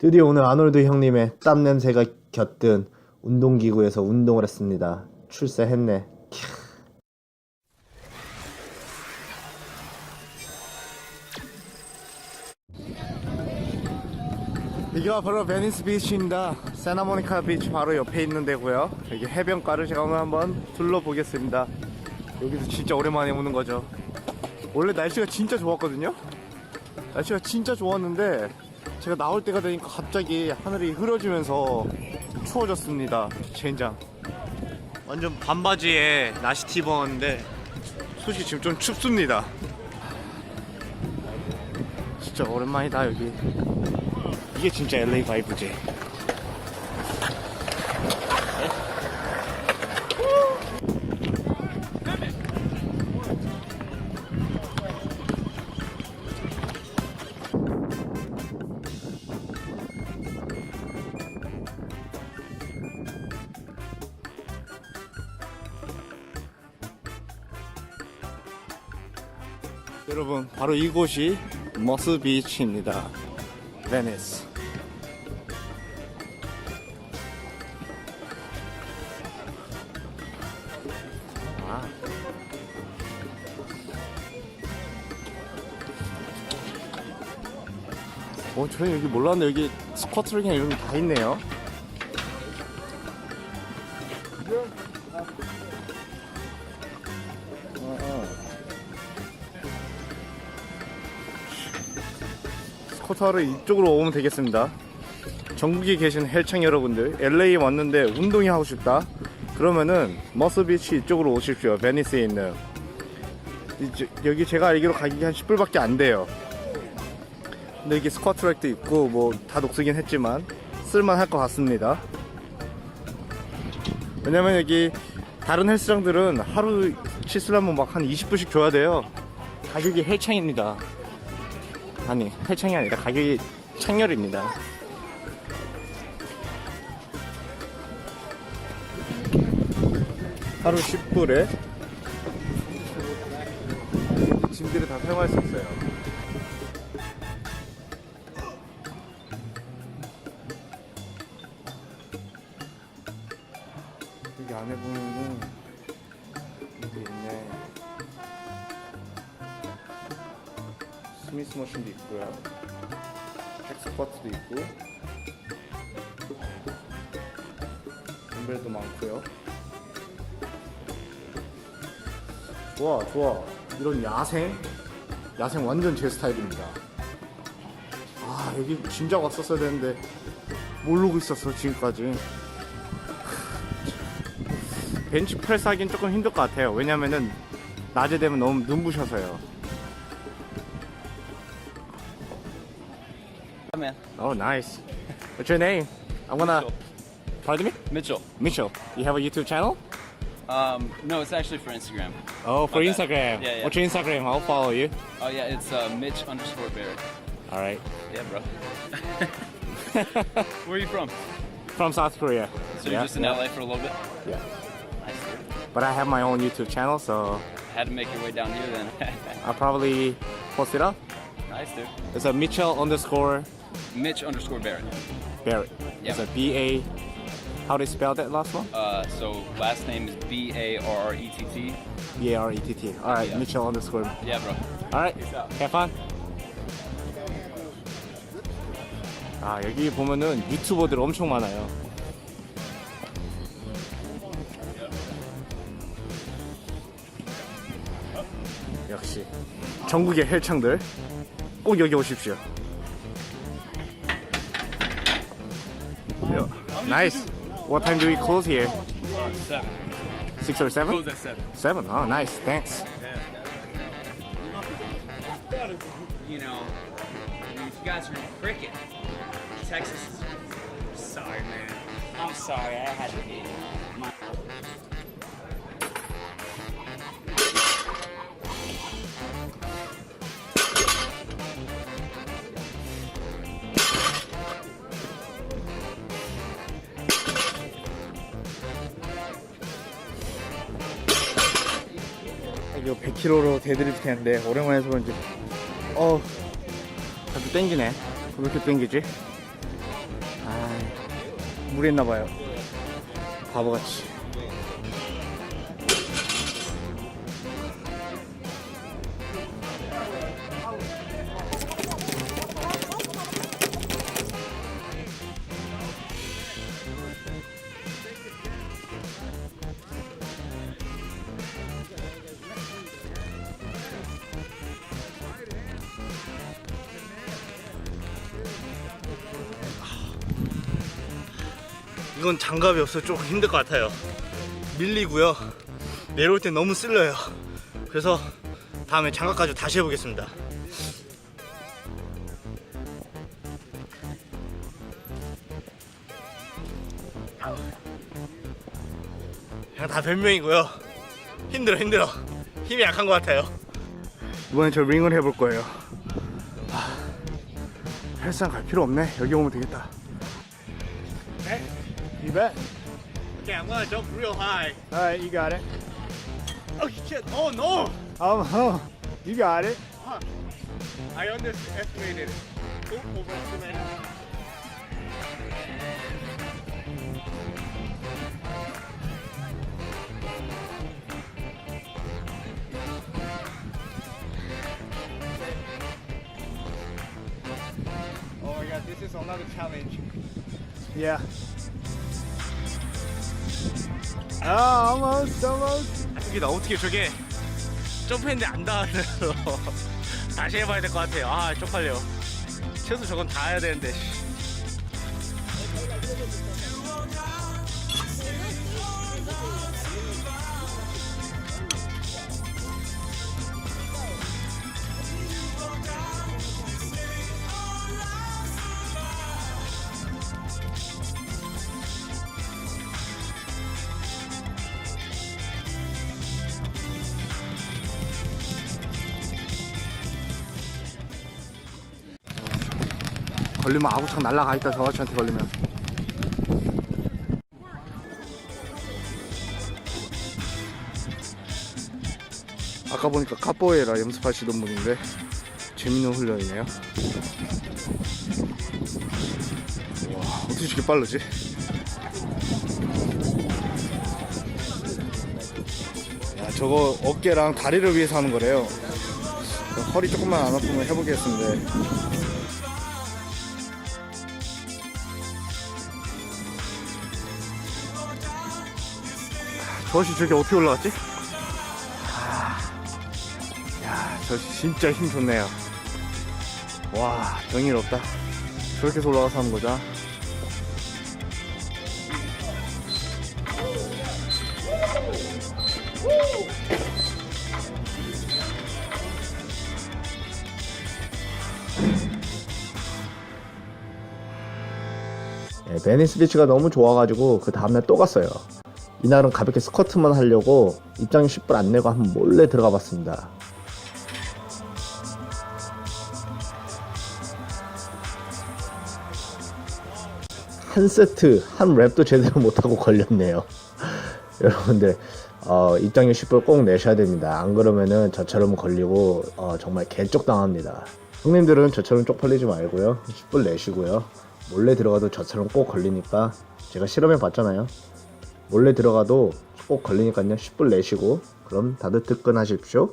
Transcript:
드디어 오늘 아놀드 형님의 땀 냄새가 곁든 운동기구에서 운동을 했습니다. 출세했네. 캬. 여기가 바로 베니스 비치입니다. 세나모니카 비치 바로 옆에 있는 데고요. 여기 해변가를 제가 오늘 한번 둘러보겠습니다. 여기서 진짜 오랜만에 오는 거죠. 원래 날씨가 진짜 좋았거든요. 날씨가 진짜 좋았는데 제가 나올 때가 되니까 갑자기 하늘이 흐려지면서 추워졌습니다. 젠장. 완전 반바지에 나시티 입었는데 솔직히 지금 좀 춥습니다. 진짜 오랜만이다 여기. 이게 진짜 LA 바이브지. 여러분 바로 이곳이 머스 비치입니다. 베니스. 아. 어, 저는 여기 몰랐는데 여기 스쿼트 트랙이나 이런 게 다 있네요. 스쿼트하러 이쪽으로 오면 되겠습니다. 전국에 계신 헬창 여러분들, LA 왔는데 운동이 하고 싶다. 그러면은 머스비치 이쪽으로 오십시오. 베니스에 있는 이제 여기 제가 알기로 가격이 한 10불밖에 안 돼요. 근데 여기 스쿼트 트랙도 있고 뭐 다 녹슬긴 했지만 쓸만할 것 같습니다. 왜냐면 여기 다른 헬스장들은 하루 치수라면 막 한 20불씩 줘야 돼요. 가격이 헬창입니다. 아니 헬창이 아니라 가격이 창렬입니다. 하루 10불에 짐들을 다 사용할 수 있어요. 여기 안에 보면은 스미스 머신도 있고요. 엑스퍼트도 있고. 덤벨도 많고요. 좋아 좋아. 이런 야생? 야생 완전 제 스타일입니다. 아 여기 진작 왔었어야 되는데 모르고 있었어 지금까지. 벤치프레스 하긴 조금 힘들 것 같아요. 왜냐면은 낮에 되면 너무 눈부셔서요 man. Oh nice What's your name? I'm gonna Pardon me? Mitchell. Mitchell You have a YouTube channel? Um, no, it's actually for Instagram. Oh for Okay. Instagram Yeah, yeah. What's your Instagram? I'll follow you Oh yeah, it's uh, Mitch underscore Barrett. Alright Yeah, bro. Where are you from? From South Korea So you're just in LA for a little bit. Yeah Nice. Dude. But I have my own YouTube channel so Had to make your way down here then. I'll probably post it up. nice, dude. It's a Mitchell underscore Mitch underscore Barrett. Barrett. Yeah. It's a B A. How do you spell that last one? Uh, so last name is B A R R E T T. B A R E T T. All right, Yeah. Mitchell underscore. Yeah, bro. All right, have fun. 아 여기 보면은 유튜버들 엄청 많아요. 역시 전국의 헬창들 꼭 여기 오십시오. Nice. What time do we close here? Seven. Six or seven? at seven. Seven. Oh, nice. Thanks. you know, if you guys are in cricket, Texas is. Sorry, man. I'm sorry. I had to be. My, 이거 100kg로 데드리프트 했는데 오랜만에 해서 그런지. 어 자꾸 땡기네. 왜 이렇게 땡기지? 아 물에 있나봐요. 바보같이. 이건 장갑이 없어 조금 힘들 것 같아요. 밀리고요. 내려올 때 너무 쓸려요. 그래서 다음에 장갑 가지고 다시 해보겠습니다. 그냥 다 변명이고요. 힘들어 힘들어. 힘이 약한 것 같아요. 이번엔 저 링을 해볼 거예요. 하, 헬스장 갈 필요 없네. 여기 오면 되겠다. You bet. Okay, I'm gonna jump real high. All right, you got it. Oh shit! Oh no! Oh, oh, you got it. I underestimated it. Oh, overestimated. Oh yeah, this is another challenge. Yeah. Oh, almost, almost. 이게 나 어떻게 저게 점프했는데 안 닿아서 다시 해봐야 될 것 같아요. 아 쪽팔려. 최소 저건 다 해야 되는데. 씨. 걸리면 아구창 날라가 있다 저 아저씨한테 걸리면. 아까 보니까 카포에라 연습하시던 분인데 재밌는 훈련이네요. 와 어떻게 저렇게 빠르지? 야 저거 어깨랑 다리를 위해서 하는 거래요. 허리 조금만 안 아프면 해보겠습니다. 저것이 저기 어떻게 올라갔지? 아, 야, 저것이 진짜 힘 좋네요. 와, 없다. 저렇게 해서 올라가서 하는 거죠. 예, 베니스 비치가 너무 좋아가지고 그 다음날 또 갔어요. 이날은 가볍게 스쿼트만 하려고 입장료 10불 안 내고 한번 몰래 들어가 봤습니다. 한 세트, 한 랩도 제대로 못하고 걸렸네요. 여러분들, 어, 입장료 10불 꼭 내셔야 됩니다. 안 그러면은 저처럼 걸리고, 어, 정말 개쪽 당합니다. 형님들은 저처럼 쪽팔리지 말고요. 10불 내시고요. 몰래 들어가도 저처럼 꼭 걸리니까 제가 실험해 봤잖아요. 몰래 들어가도 꼭 걸리니까요. 10불 내시고, 그럼 다들 특근하십시오.